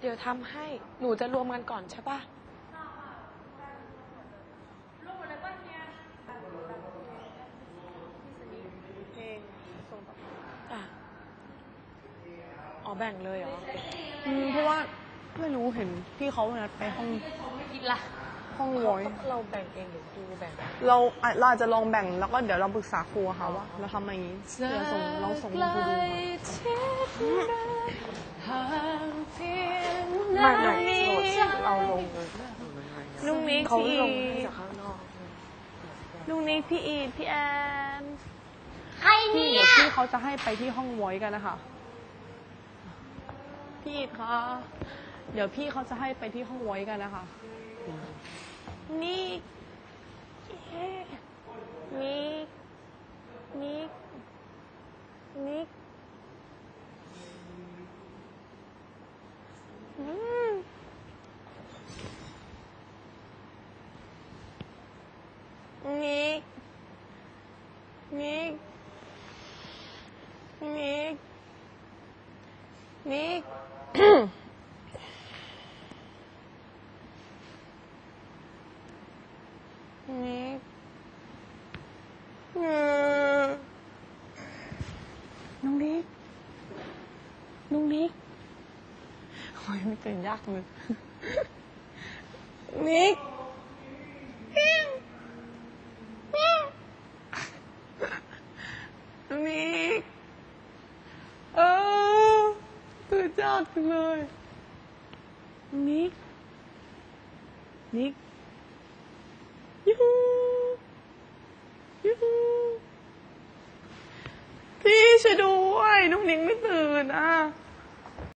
เดี๋ยวทำให้หนูจะรวมกันก่อนใช่ปะอะอ๋อแบ่งเลยเหรออืมเพราะว่าไม่รู้เห็นพี่เขานัดไปห้องกินละห้องวอยเราแบ่งเองหรือครูแบ่งเราอะเราอาจจะลองแบ่งแล้วก็เดี๋ยวเราปรึกษาครูอะค่ะว่าเราทำอย่างนี้เดี๋ยวส่งลองส่งคุณครูดู ไม่ไม่โหลดเราลงเลยลุงนิกเขาพี่ลอีงให้ทจากข้างนอกลุงนิกพี่อีทพี่แอนใครพี่เนี่เดี๋ยวยพี่เขาจะให้ไปที่ห้องวอยกันนะคะพี่อีทคะเดี๋ยวพี่เขาจะให้ไปที่ห้องวอยกันนะคะ นี่นี่นี่นี่อืม นี่นี่นี่นี่นิกน้องนิกน้องนิกโอ้ยไม่ตื่นยากเลยนิกน้องนิกเออตื่นยากจังเลยนิกนิกยูฮูยูฮูพี่ช่วยด้วยน้องนิกไม่ตื่นอะ